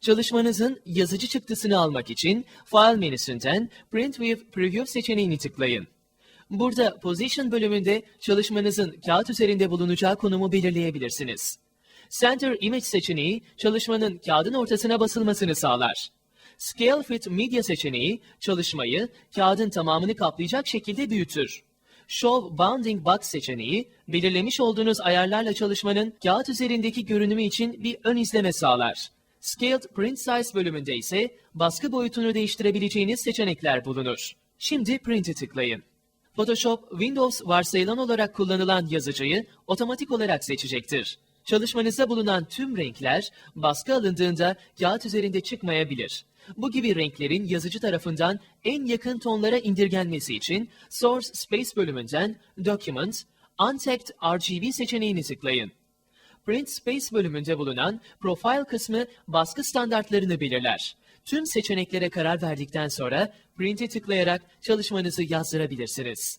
Çalışmanızın yazıcı çıktısını almak için File menüsünden Print with Preview seçeneğini tıklayın. Burada Position bölümünde çalışmanızın kağıt üzerinde bulunacağı konumu belirleyebilirsiniz. Center Image seçeneği çalışmanın kağıdın ortasına basılmasını sağlar. Scale Fit Media seçeneği çalışmayı kağıdın tamamını kaplayacak şekilde büyütür. Show Bounding Box seçeneği belirlemiş olduğunuz ayarlarla çalışmanın kağıt üzerindeki görünümü için bir ön izleme sağlar. Scaled Print Size bölümünde ise baskı boyutunu değiştirebileceğiniz seçenekler bulunur. Şimdi Print'i tıklayın. Photoshop, Windows varsayılan olarak kullanılan yazıcıyı otomatik olarak seçecektir. Çalışmanızda bulunan tüm renkler baskı alındığında kağıt üzerinde çıkmayabilir. Bu gibi renklerin yazıcı tarafından en yakın tonlara indirgenmesi için Source Space bölümünden Document, Untagged RGB seçeneğini tıklayın. Print Space bölümünde bulunan Profile kısmı baskı standartlarını belirler. Tüm seçeneklere karar verdikten sonra Print'e tıklayarak çalışmanızı yazdırabilirsiniz.